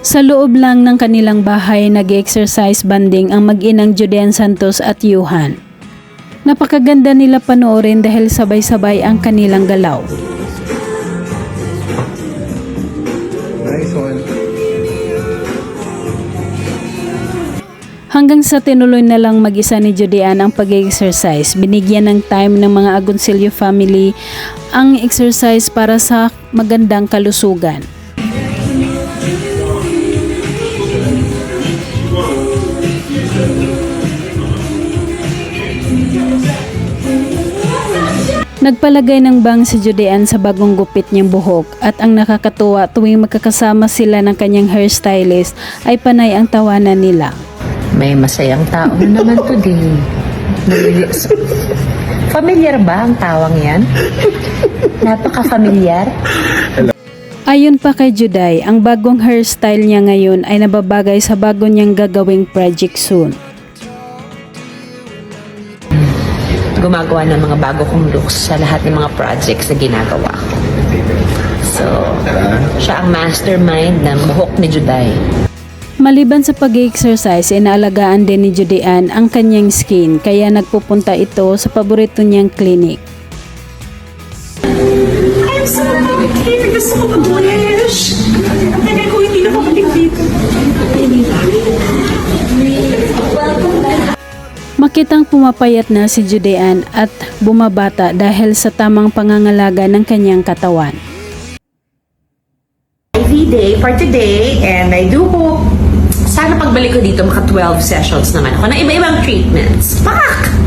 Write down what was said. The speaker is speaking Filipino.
Sa loob lang ng kanilang bahay nag-exercise banding ang mag-inang Judean Santos at Yuhan. Napakaganda nila panoorin dahil sabay-sabay ang kanilang galaw. Hanggang sa tinuloy na lang mag-isa ni Judean ang pag-exercise, binigyan ng time ng mga Agoncillo family ang exercise para sa magandang kalusugan. Nagpalagay ng bang si Judean sa bagong gupit niyang buhok at ang nakakatuwa tuwing magkakasama sila ng kanyang hairstylist ay panay ang tawanan nila. May masayang tao na naman today. Familiar ba ang tawang yan? Napaka-familiar. Ayon pa kay Juday, ang bagong hairstyle niya ngayon ay nababagay sa bago niyang gagawing project soon. Gumagawa ng mga bago kong looks sa lahat ng mga projects na ginagawa ko. So, siya ang mastermind ng buhok ni Juday. Maliban sa pag-exercise, inaalagaan din ni Judean ang kanyang skin kaya nagpupunta ito sa paborito niyang clinic. I'm so okay. Gusto ko mag-wish. Ang tagal ko hindi nakabalik dito. Makitang pumapayat na si Judean at bumabata dahil sa tamang pangangalaga ng kanyang katawan. IV day for today and I do hope sana pagbalik ko dito maka 12 sessions naman ako ng iba-ibang treatments. Pak!